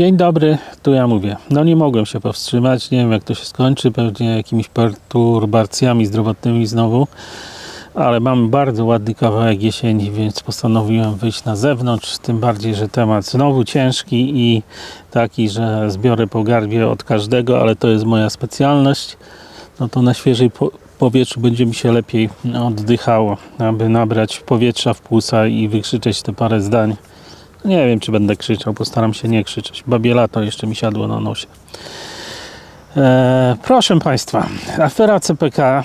Dzień dobry, tu ja mówię. No nie mogłem się powstrzymać, nie wiem jak to się skończy, pewnie jakimiś perturbacjami zdrowotnymi znowu, ale mam bardzo ładny kawałek jesieni, więc postanowiłem wyjść na zewnątrz, tym bardziej, że temat znowu ciężki i taki, że zbiorę po garbie od każdego, ale to jest moja specjalność, no to na świeżej po powietrzu będzie mi się lepiej oddychało, aby nabrać powietrza w płuca i wykrzyczeć te parę zdań. Nie wiem, czy będę krzyczał, postaram się nie krzyczeć. Babie lato jeszcze mi siadło na nosie. E, proszę Państwa, afera CPK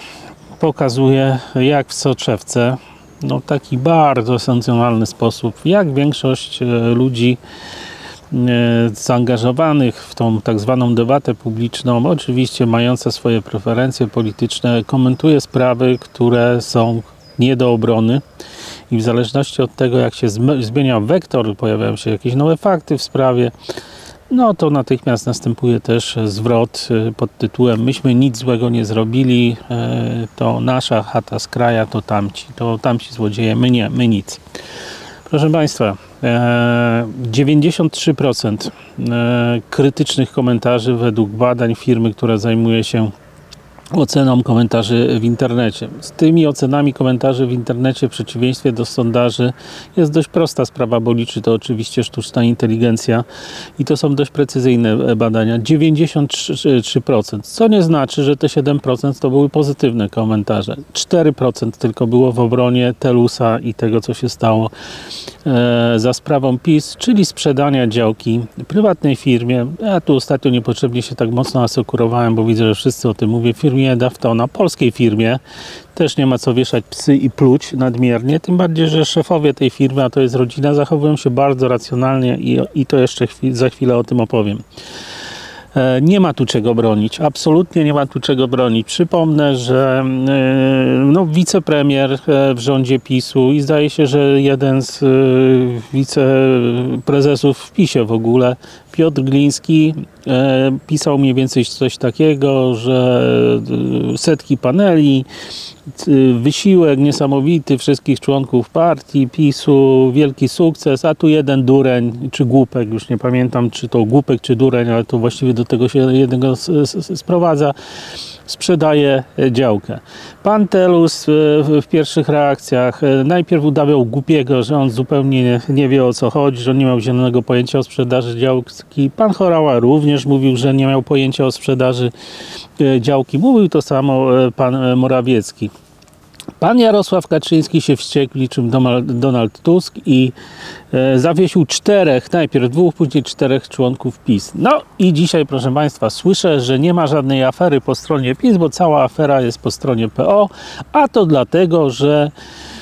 pokazuje, jak w soczewce, no taki bardzo sensacjonalny sposób, jak większość e, ludzi e, zaangażowanych w tą tak zwaną debatę publiczną, oczywiście mająca swoje preferencje polityczne, komentuje sprawy, które są nie do obrony i w zależności od tego, jak się zmienia wektor, pojawiają się jakieś nowe fakty w sprawie, no to natychmiast następuje też zwrot y, pod tytułem myśmy nic złego nie zrobili, y, to nasza chata z kraja, to tamci, to tamci złodzieje, my nie, my nic. Proszę Państwa, 93% e, krytycznych komentarzy według badań firmy, która zajmuje się oceną komentarzy w internecie. Z tymi ocenami komentarzy w internecie w przeciwieństwie do sondaży jest dość prosta sprawa, bo liczy to oczywiście sztuczna inteligencja i to są dość precyzyjne badania. 93%, co nie znaczy, że te 7% to były pozytywne komentarze. 4% tylko było w obronie Telusa i tego, co się stało e, za sprawą PiS, czyli sprzedania działki prywatnej firmie. Ja tu ostatnio niepotrzebnie się tak mocno asekurowałem, bo widzę, że wszyscy o tym mówią firmie Daftona, polskiej firmie. Też nie ma co wieszać psy i pluć nadmiernie, tym bardziej, że szefowie tej firmy, a to jest rodzina, zachowują się bardzo racjonalnie i, i to jeszcze chwil, za chwilę o tym opowiem. E, nie ma tu czego bronić, absolutnie nie ma tu czego bronić. Przypomnę, że e, no, wicepremier e, w rządzie PiSu i zdaje się, że jeden z wiceprezesów w PiSie w ogóle, Piotr Gliński, pisał mniej więcej coś takiego, że setki paneli, wysiłek niesamowity wszystkich członków partii, PiSu, wielki sukces, a tu jeden dureń, czy głupek, już nie pamiętam, czy to głupek, czy dureń, ale to właściwie do tego się jednego sprowadza, sprzedaje działkę. Pan Telus w pierwszych reakcjach e, najpierw udawał głupiego, że on zupełnie nie wie o co chodzi, że nie miał zielonego pojęcia o sprzedaży działki. Pan Chorała również mówił, że nie miał pojęcia o sprzedaży e, działki. Mówił to samo e, pan Morawiecki. Pan Jarosław Kaczyński się wściekł niczym Donald Tusk i e, zawiesił czterech, najpierw dwóch, później czterech członków PiS. No i dzisiaj, proszę Państwa, słyszę, że nie ma żadnej afery po stronie PiS, bo cała afera jest po stronie PO, a to dlatego, że E,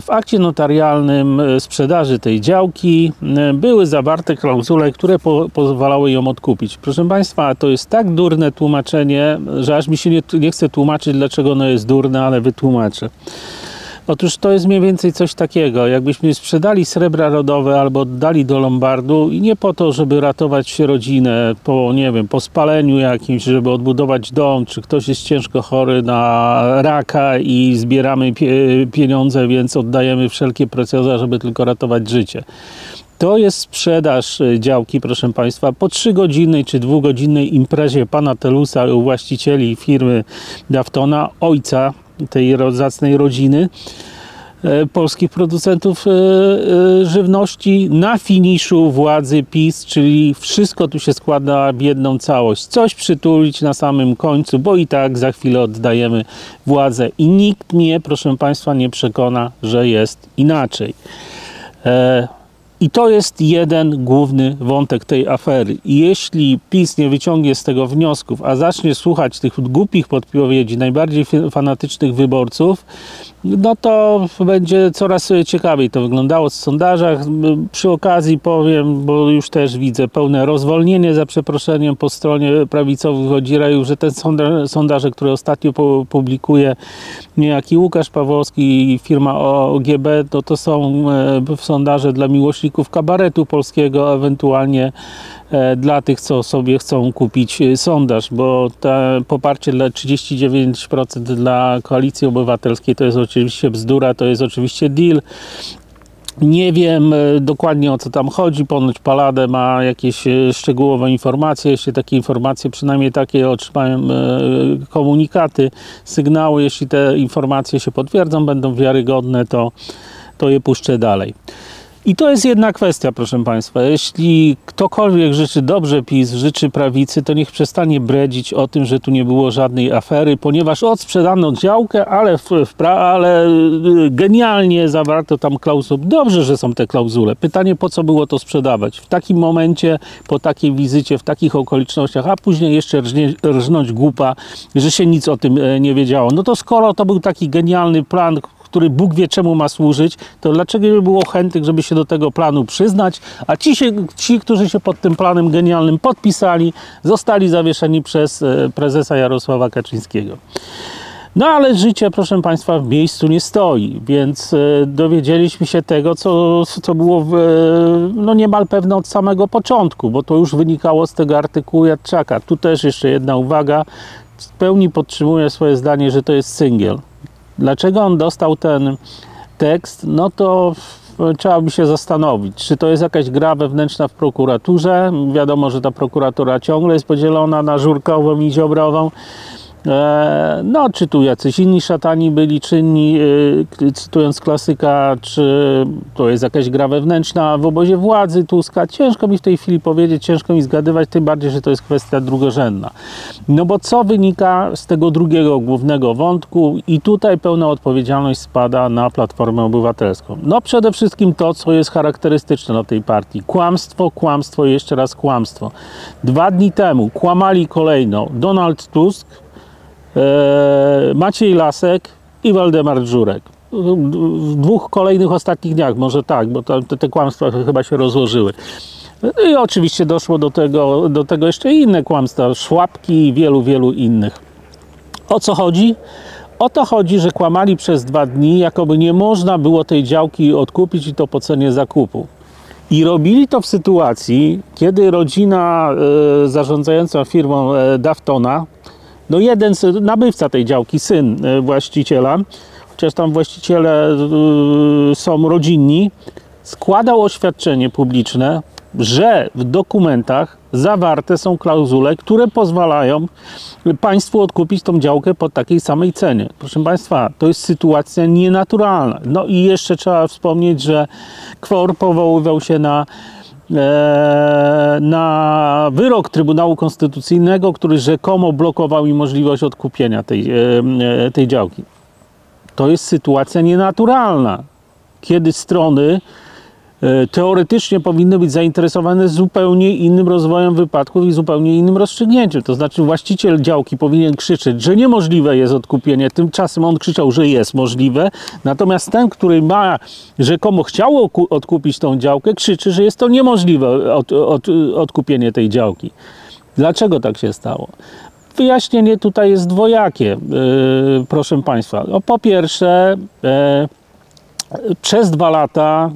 w akcie notarialnym e, sprzedaży tej działki e, były zawarte klauzule, które po, pozwalały ją odkupić. Proszę Państwa, to jest tak durne tłumaczenie, że aż mi się nie, nie chce tłumaczyć, dlaczego ono jest durne, ale wytłumaczę. Otóż to jest mniej więcej coś takiego, jakbyśmy sprzedali srebra rodowe albo oddali do Lombardu i nie po to, żeby ratować rodzinę po, nie wiem, po spaleniu jakimś, żeby odbudować dom, czy ktoś jest ciężko chory na raka i zbieramy pieniądze, więc oddajemy wszelkie precjoza, żeby tylko ratować życie. To jest sprzedaż e, działki, proszę Państwa, po 3-godzinnej czy 2-godzinnej imprezie pana Telusa właścicieli firmy Daftona, ojca tej zacnej rodziny e, polskich producentów e, e, żywności na finiszu władzy PiS, czyli wszystko tu się składa w jedną całość. Coś przytulić na samym końcu, bo i tak za chwilę oddajemy władzę i nikt mnie, proszę Państwa, nie przekona, że jest inaczej. I to jest jeden główny wątek tej afery. Jeśli PiS nie wyciągnie z tego wniosków, a zacznie słuchać tych głupich podpowiedzi najbardziej fanatycznych wyborców, no to będzie coraz ciekawiej to wyglądało w sondażach. Przy okazji powiem, bo już też widzę pełne rozwolnienie za przeproszeniem po stronie prawicowych odziraju, że te sondaże, które ostatnio publikuje niejaki Łukasz Pawłowski i firma OGB, to to są e, sondaże dla miłośników kabaretu polskiego, ewentualnie E, dla tych, co sobie chcą kupić e, sondaż, bo te poparcie dla 39% dla Koalicji Obywatelskiej to jest oczywiście bzdura, to jest oczywiście deal Nie wiem e, dokładnie o co tam chodzi. Ponoć Paladę ma jakieś szczegółowe informacje. Jeśli takie informacje, przynajmniej takie otrzymałem komunikaty, sygnały. Jeśli te informacje się potwierdzą, będą wiarygodne, to, to je puszczę dalej. I to jest jedna kwestia, proszę Państwa. Jeśli ktokolwiek życzy dobrze PiS, życzy prawicy, to niech przestanie bredzić o tym, że tu nie było żadnej afery, ponieważ odsprzedano działkę, ale, w, w, ale y, genialnie zawarto tam klauzulę. Dobrze, że są te klauzule. Pytanie, po co było to sprzedawać? W takim momencie, po takiej wizycie, w takich okolicznościach, a później jeszcze rżnie, rżnąć głupa, że się nic o tym e, nie wiedziało. No to skoro to był taki genialny plan, który Bóg wie czemu ma służyć, to dlaczego nie było chętnych, żeby się do tego planu przyznać, a ci, się, ci którzy się pod tym planem genialnym podpisali, zostali zawieszeni przez e, prezesa Jarosława Kaczyńskiego. No ale życie, proszę Państwa, w miejscu nie stoi, więc e, dowiedzieliśmy się tego, co, co było w, e, no niemal pewne od samego początku, bo to już wynikało z tego artykułu Jadczaka. Tu też jeszcze jedna uwaga. W pełni podtrzymuję swoje zdanie, że to jest singiel. Dlaczego on dostał ten tekst? No to trzeba by się zastanowić, czy to jest jakaś gra wewnętrzna w prokuraturze. Wiadomo, że ta prokuratura ciągle jest podzielona na żurkową i ziobrową. E, no, czy tu jacyś inni szatani byli czynni, e, cytując klasyka, czy to jest jakaś gra wewnętrzna w obozie władzy Tuska. Ciężko mi w tej chwili powiedzieć, ciężko mi zgadywać, tym bardziej, że to jest kwestia drugorzędna. No bo co wynika z tego drugiego głównego wątku i tutaj pełna odpowiedzialność spada na Platformę Obywatelską. No przede wszystkim to, co jest charakterystyczne dla tej partii. Kłamstwo, kłamstwo jeszcze raz kłamstwo. Dwa dni temu kłamali kolejno Donald Tusk, Maciej Lasek i Waldemar Żurek. W dwóch kolejnych ostatnich dniach, może tak, bo te, te kłamstwa chyba się rozłożyły. I oczywiście doszło do tego, do tego jeszcze inne kłamstwa, szłapki i wielu, wielu innych. O co chodzi? O to chodzi, że kłamali przez dwa dni, jakoby nie można było tej działki odkupić i to po cenie zakupu. I robili to w sytuacji, kiedy rodzina e, zarządzająca firmą e, Daftona no jeden nabywca tej działki, syn e, właściciela, chociaż tam właściciele e, są rodzinni, składał oświadczenie publiczne, że w dokumentach zawarte są klauzule, które pozwalają państwu odkupić tą działkę po takiej samej cenie. Proszę Państwa, to jest sytuacja nienaturalna. No i jeszcze trzeba wspomnieć, że KWOR powoływał się na na wyrok Trybunału Konstytucyjnego, który rzekomo blokował im możliwość odkupienia tej, e, e, tej działki. To jest sytuacja nienaturalna, kiedy strony E, teoretycznie powinny być zainteresowane zupełnie innym rozwojem wypadków i zupełnie innym rozstrzygnięciem. To znaczy właściciel działki powinien krzyczeć, że niemożliwe jest odkupienie, tymczasem on krzyczał, że jest możliwe, natomiast ten, który ma rzekomo chciał odkupić tą działkę, krzyczy, że jest to niemożliwe od, od, odkupienie tej działki. Dlaczego tak się stało? Wyjaśnienie tutaj jest dwojakie, yy, proszę Państwa. No, po pierwsze, yy, przez dwa lata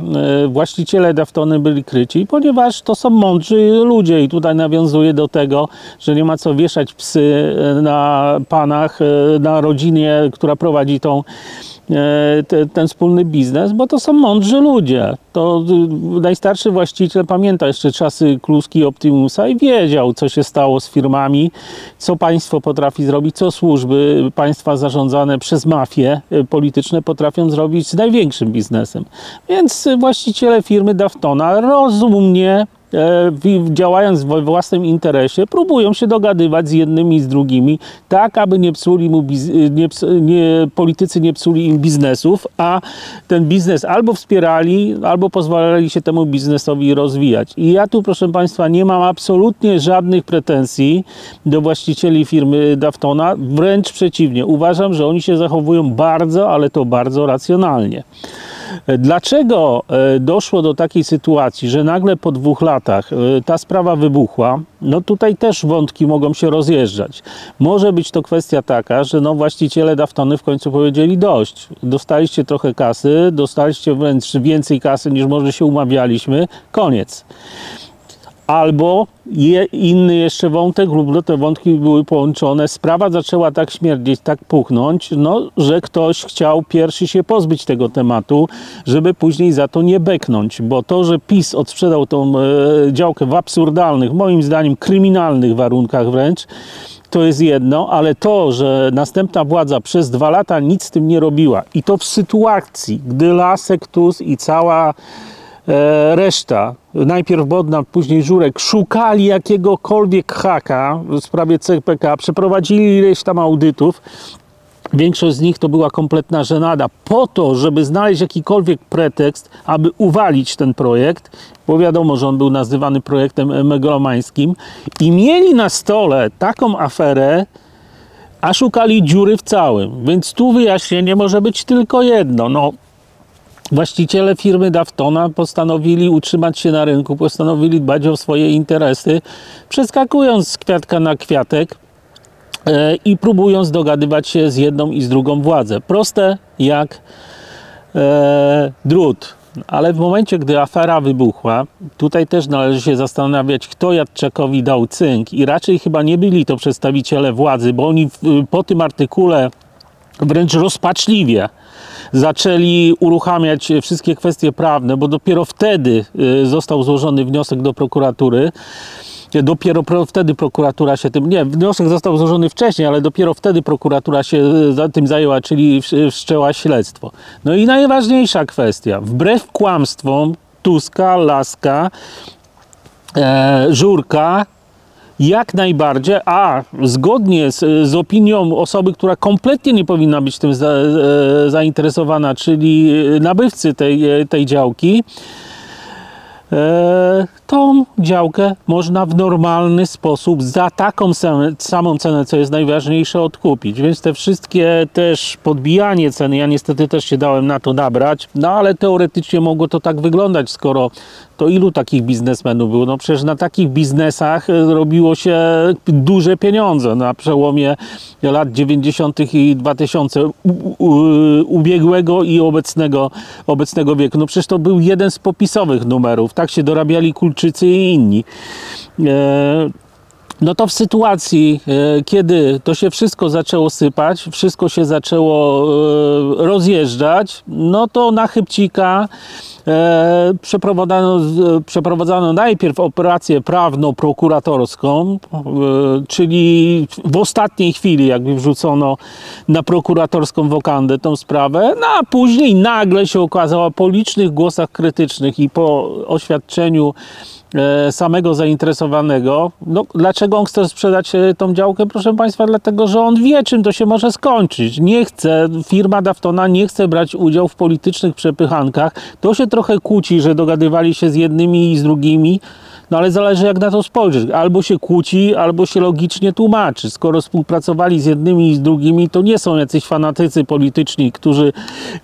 e, właściciele Daftony byli kryci, ponieważ to są mądrzy ludzie i tutaj nawiązuje do tego, że nie ma co wieszać psy e, na panach, e, na rodzinie, która prowadzi tą te, ten wspólny biznes, bo to są mądrzy ludzie. To y, najstarszy właściciel pamięta jeszcze czasy Kluski Optimusa i wiedział, co się stało z firmami, co państwo potrafi zrobić, co służby państwa zarządzane przez mafie y, polityczne potrafią zrobić z największym biznesem. Więc właściciele firmy Daftona rozumnie E, działając w własnym interesie, próbują się dogadywać z jednymi i z drugimi, tak aby nie psuli mu, nie, nie, politycy nie psuli im biznesów, a ten biznes albo wspierali, albo pozwalali się temu biznesowi rozwijać. I ja tu, proszę Państwa, nie mam absolutnie żadnych pretensji do właścicieli firmy Daftona, wręcz przeciwnie. Uważam, że oni się zachowują bardzo, ale to bardzo racjonalnie. Dlaczego e, doszło do takiej sytuacji, że nagle po dwóch latach e, ta sprawa wybuchła? No tutaj też wątki mogą się rozjeżdżać. Może być to kwestia taka, że no właściciele Daftony w końcu powiedzieli dość. Dostaliście trochę kasy, dostaliście wręcz więcej kasy niż może się umawialiśmy. Koniec. Albo je, inny jeszcze wątek, lub te wątki były połączone. Sprawa zaczęła tak śmierdzieć, tak puchnąć, no, że ktoś chciał pierwszy się pozbyć tego tematu, żeby później za to nie beknąć. Bo to, że PiS odsprzedał tą e, działkę w absurdalnych, moim zdaniem kryminalnych warunkach wręcz, to jest jedno, ale to, że następna władza przez dwa lata nic z tym nie robiła i to w sytuacji, gdy Lasek, Tusk i cała e, reszta, najpierw Bodnar, później Żurek, szukali jakiegokolwiek haka w sprawie CPK, przeprowadzili ileś tam audytów, Większość z nich to była kompletna żenada po to, żeby znaleźć jakikolwiek pretekst, aby uwalić ten projekt, bo wiadomo, że on był nazywany projektem megalomańskim i mieli na stole taką aferę, a szukali dziury w całym. Więc tu wyjaśnienie może być tylko jedno. No, właściciele firmy Daftona postanowili utrzymać się na rynku, postanowili dbać o swoje interesy, przeskakując z kwiatka na kwiatek E, i próbując dogadywać się z jedną i z drugą władzę. Proste jak e, drut. Ale w momencie, gdy afera wybuchła, tutaj też należy się zastanawiać, kto Jadczakowi dał cynk. I raczej chyba nie byli to przedstawiciele władzy, bo oni po tym artykule wręcz rozpaczliwie zaczęli uruchamiać wszystkie kwestie prawne, bo dopiero wtedy e, został złożony wniosek do prokuratury Dopiero wtedy prokuratura się tym, nie, wniosek został złożony wcześniej, ale dopiero wtedy prokuratura się za tym zajęła, czyli wszczęła śledztwo. No i najważniejsza kwestia, wbrew kłamstwom Tuska, Laska, e, Żurka, jak najbardziej, a zgodnie z, z, opinią osoby, która kompletnie nie powinna być tym za, e, zainteresowana, czyli nabywcy tej, tej działki, E, tą działkę można w normalny sposób za taką samą cenę, co jest najważniejsze, odkupić. Więc te wszystkie też podbijanie ceny, ja niestety też się dałem na to nabrać, no ale teoretycznie mogło to tak wyglądać, skoro to ilu takich biznesmenów było? No przecież na takich biznesach e, robiło się duże pieniądze na przełomie lat 90. i 2000 ubiegłego i obecnego, obecnego wieku. No przecież to był jeden z popisowych numerów. Tak się dorabiali Kulczycy i inni. E, no to w sytuacji, e, kiedy to się wszystko zaczęło sypać, wszystko się zaczęło rozjeżdżać, no to na chybcika e, przeprowadzano, przeprowadzano najpierw operację prawno-prokuratorską, e, czyli w ostatniej chwili jakby wrzucono na prokuratorską wokandę tą sprawę, no a później nagle się okazało po licznych głosach krytycznych i po oświadczeniu E, samego zainteresowanego. No, dlaczego on chce sprzedać e, tą działkę? Proszę Państwa, dlatego, że on wie, czym to się może skończyć. Nie chce, firma Daftona nie chce brać udziału w politycznych przepychankach. To się trochę kłóci, że dogadywali się z jednymi i z drugimi. No ale zależy jak na to spojrzeć. Albo się kłóci, albo się logicznie tłumaczy. Skoro współpracowali z jednymi i z drugimi, to nie są jacyś fanatycy polityczni, którzy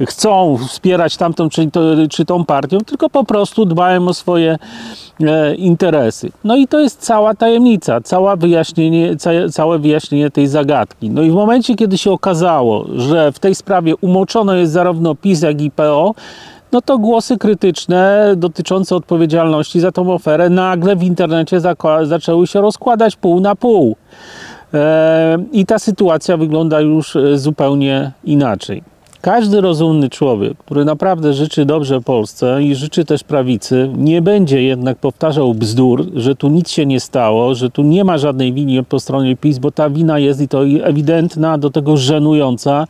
chcą wspierać tamtą czy, to, czy tą partią, tylko po prostu dbają o swoje e, interesy. No i to jest cała tajemnica, cała wyjaśnienie, ca, całe wyjaśnienie tej zagadki. No i w momencie, kiedy się okazało, że w tej sprawie umoczono jest zarówno PiS, jak i PO, no to głosy krytyczne dotyczące odpowiedzialności za tą oferę nagle w internecie zaczęły się rozkładać pół na pół. E, I ta sytuacja wygląda już e, zupełnie inaczej. Każdy rozumny człowiek, który naprawdę życzy dobrze Polsce i życzy też prawicy, nie będzie jednak powtarzał bzdur, że tu nic się nie stało, że tu nie ma żadnej winy po stronie PiS, bo ta wina jest i to ewidentna, do tego żenująca.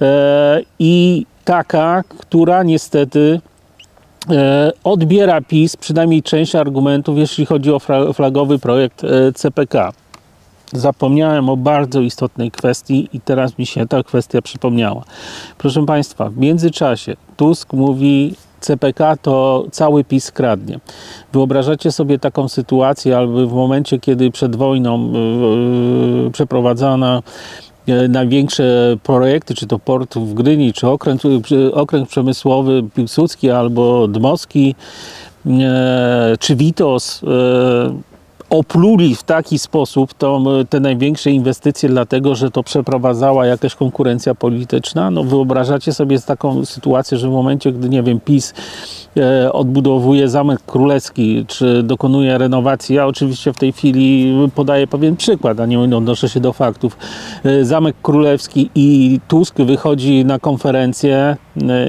E, I taka, która niestety e, odbiera PiS przynajmniej część argumentów, jeśli chodzi o flagowy projekt e, CPK. Zapomniałem o bardzo istotnej kwestii i teraz mi się ta kwestia przypomniała. Proszę Państwa, w międzyczasie Tusk mówi, CPK to cały PiS kradnie. Wyobrażacie sobie taką sytuację, albo w momencie, kiedy przed wojną yy, przeprowadzana największe projekty, czy to port w Gdyni, czy okręg, okręg przemysłowy Piłsudski albo Dmowski, e, czy Witos, e, opluli w taki sposób tą, te największe inwestycje, dlatego że to przeprowadzała jakaś konkurencja polityczna. No wyobrażacie sobie taką sytuację, że w momencie, gdy nie wiem, PiS e, odbudowuje Zamek Królewski, czy dokonuje renowacji, ja oczywiście w tej chwili podaję pewien przykład, a nie odnoszę się do faktów. E, Zamek Królewski i Tusk wychodzi na konferencję e,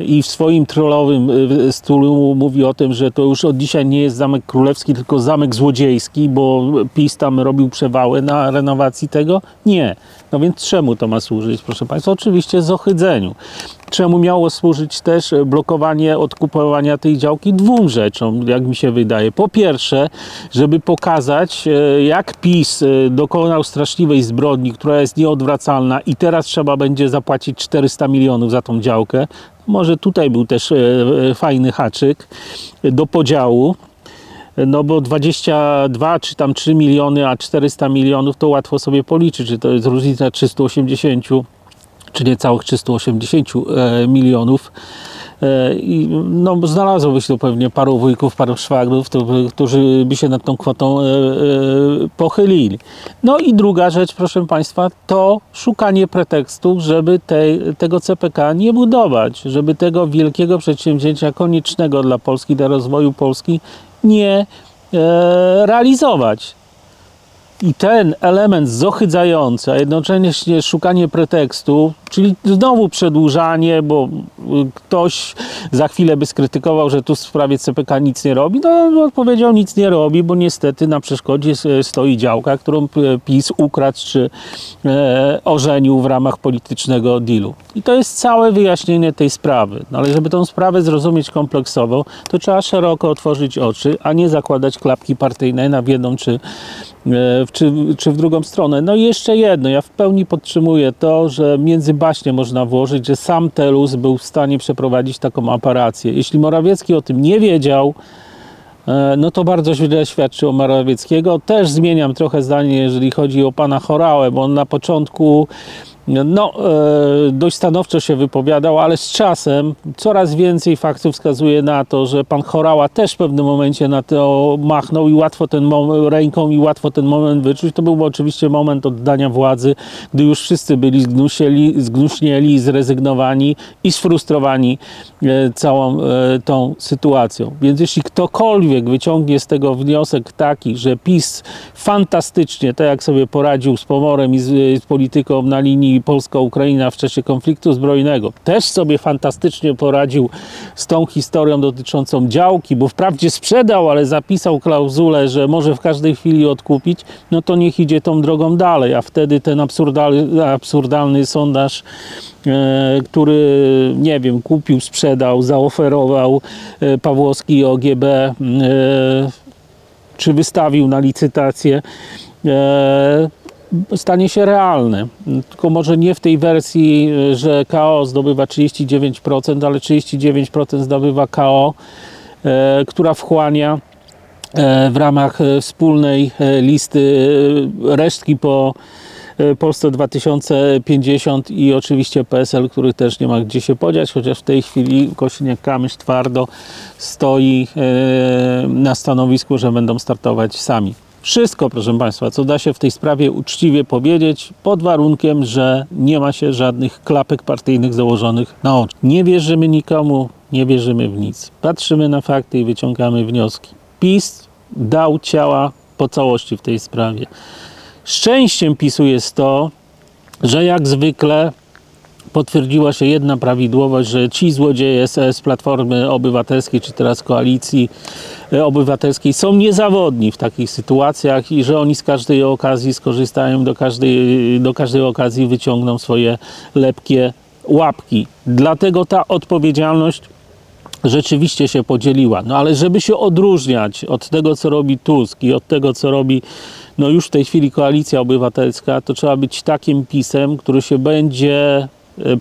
i w swoim trollowym e, stylu mówi o tym, że to już od dzisiaj nie jest Zamek Królewski, tylko Zamek Złodziejski, bo PiS tam robił przewały na renowacji tego? Nie. No więc czemu to ma służyć, proszę Państwa? Oczywiście zohydzeniu. Czemu miało służyć też blokowanie odkupowania tej działki? Dwóm rzeczom, jak mi się wydaje. Po pierwsze, żeby pokazać, e, jak PiS e, dokonał straszliwej zbrodni, która jest nieodwracalna i teraz trzeba będzie zapłacić 400 milionów za tą działkę. Może tutaj był też e, fajny haczyk do podziału no bo 22 czy tam 3 miliony, a 400 milionów to łatwo sobie policzyć, że to jest różnica 380 czy niecałych 380 e, milionów. E, I no, znalazłoby się tu pewnie paru wujków, paru szwagrów, którzy by się nad tą kwotą e, pochylili. No i druga rzecz, proszę Państwa, to szukanie pretekstu, żeby tej, tego CPK nie budować, żeby tego wielkiego przedsięwzięcia koniecznego dla Polski, dla rozwoju Polski nie realizować. I ten element zohydzający, a jednocześnie szukanie pretekstu, czyli znowu przedłużanie, bo y, ktoś za chwilę by skrytykował, że tu w sprawie CPK nic nie robi, no odpowiedział nic nie robi, bo niestety na przeszkodzie stoi działka, którą PiS ukradł czy e, ożenił w ramach politycznego dealu. I to jest całe wyjaśnienie tej sprawy. No, ale żeby tę sprawę zrozumieć kompleksowo, to trzeba szeroko otworzyć oczy, a nie zakładać klapki partyjne na jedną czy E, czy, czy w drugą stronę. No i jeszcze jedno, ja w pełni podtrzymuję to, że między baśnie można włożyć, że sam Telus był w stanie przeprowadzić taką operację. Jeśli Morawiecki o tym nie wiedział, e, no to bardzo źle świadczy o Morawieckiego. Też zmieniam trochę zdanie, jeżeli chodzi o pana Chorałę, bo on na początku no, e, dość stanowczo się wypowiadał, ale z czasem coraz więcej faktów wskazuje na to, że pan Chorała też w pewnym momencie na to machnął i łatwo ten moment, ręką i łatwo ten moment wyczuć. To był oczywiście moment oddania władzy, gdy już wszyscy byli zgnusieli, zgnuśnieli, zrezygnowani i sfrustrowani e, całą e, tą sytuacją. Więc jeśli ktokolwiek wyciągnie z tego wniosek taki, że PiS fantastycznie, tak jak sobie poradził z pomorem i z, z polityką na linii Polska-Ukraina w czasie konfliktu zbrojnego. Też sobie fantastycznie poradził z tą historią dotyczącą działki, bo wprawdzie sprzedał, ale zapisał klauzulę, że może w każdej chwili odkupić, no to niech idzie tą drogą dalej, a wtedy ten absurdalny, absurdalny sondaż e, który, nie wiem, kupił, sprzedał, zaoferował e, Pawłowski OGB, e, czy wystawił na licytację, stanie się realne. Tylko może nie w tej wersji, że KO zdobywa 39%, ale 39% zdobywa KO, e, która wchłania e, w ramach wspólnej listy resztki po Polsce 2050 i oczywiście PSL, który też nie ma gdzie się podziać, chociaż w tej chwili Kosiniak-Kamysz twardo stoi na stanowisku, że będą startować sami. Wszystko, proszę Państwa, co da się w tej sprawie uczciwie powiedzieć, pod warunkiem, że nie ma się żadnych klapek partyjnych założonych na oczy. Nie wierzymy nikomu, nie wierzymy w nic. Patrzymy na fakty i wyciągamy wnioski. PiS dał ciała po całości w tej sprawie. Szczęściem PiSu jest to, że jak zwykle potwierdziła się jedna prawidłowość, że ci złodzieje z Platformy Obywatelskiej, czy teraz Koalicji e, Obywatelskiej są niezawodni w takich sytuacjach i że oni z każdej okazji skorzystają, do każdej, do każdej okazji wyciągną swoje lepkie łapki. Dlatego ta odpowiedzialność rzeczywiście się podzieliła. No ale żeby się odróżniać od tego, co robi Tusk i od tego, co robi no już w tej chwili Koalicja Obywatelska, to trzeba być takim pisem, który się będzie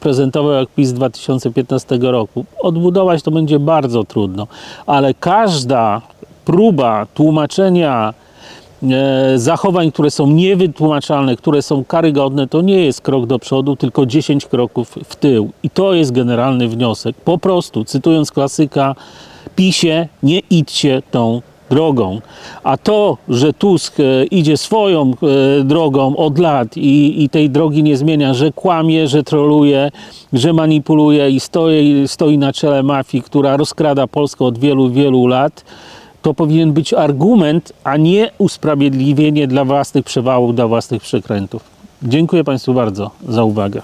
prezentował jak PiS 2015 roku. Odbudować to będzie bardzo trudno, ale każda próba tłumaczenia e, zachowań, które są niewytłumaczalne, które są karygodne, to nie jest krok do przodu, tylko 10 kroków w tył. I to jest generalny wniosek. Po prostu, cytując klasyka, PiSie, nie idźcie tą drogą. A to, że Tusk e, idzie swoją e, drogą od lat i, i tej drogi nie zmienia, że kłamie, że troluje, że manipuluje i stoi, stoi na czele mafii, która rozkrada Polskę od wielu, wielu lat, to powinien być argument, a nie usprawiedliwienie dla własnych przewałów, dla własnych przekrętów. Dziękuję Państwu bardzo za uwagę.